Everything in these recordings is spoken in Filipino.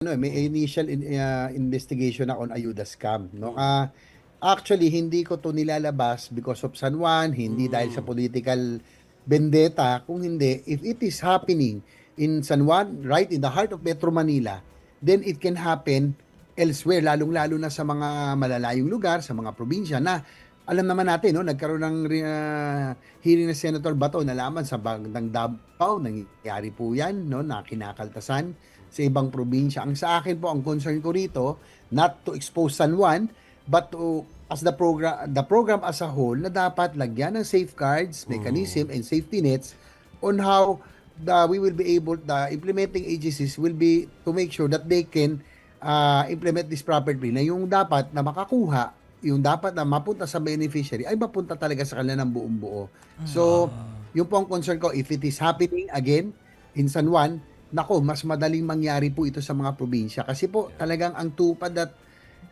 ano, may initial in, uh, investigation na on ayuda scam, no? Ah, actually hindi ko to nilalabas because of San Juan, hindi dahil sa political vendetta, kung hindi if it is happening in San Juan, right in the heart of Metro Manila, then it can happen elsewhere, lalong-lalo na sa mga malalayong lugar, sa mga probinsya na alam naman natin, no, nagkaroon ng uh, hearing na Senator Bato nalaman sa bandang Davao, nangyayari po yan, no, na kinakaltasan sa ibang probinsya. Ang sa akin po, ang concern ko rito, not to expose San Juan, but to as the program the program as a whole na dapat lagyan ng safeguards, mechanism and safety nets on how the we will be able the implementing agencies will be to make sure that they can uh, implement this properly. Na yung dapat na makakuha yung dapat na mapunta sa beneficiary ay mapunta talaga sa kanila ng buong buo. So, yung po ang concern ko, if it is happening again in San Juan, nako, mas madaling mangyari po ito sa mga probinsya. Kasi po, talagang ang tupad at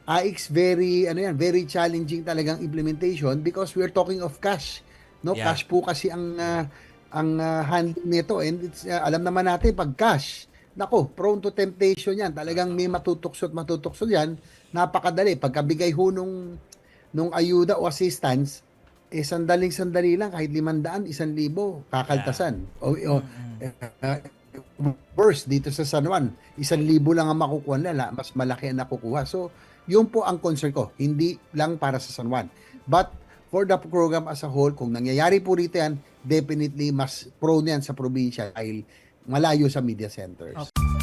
AX very, ano yan, very challenging talagang implementation because we're talking of cash. No, Yeah. cash po kasi ang ah, ang ah, handling nito and it's, ah, alam naman natin pag cash, nako, prone to temptation yan. Talagang may matutukso at matutukso yan. Napakadali. Pagkabigay ho nung, nung ayuda o assistance, eh sandaling-sandali lang, kahit limandaan, isang libo, kakaltasan. O, o, eh, ah, worse, dito sa San Juan, isang libo lang ang makukuha nila, mas malaki ang nakukuha. So, yun po ang concern ko, hindi lang para sa San Juan. But, for the program as a whole, kung nangyayari po rito yan, definitely mas prone yan sa probinsya dahil malayo sa media centers. Okay.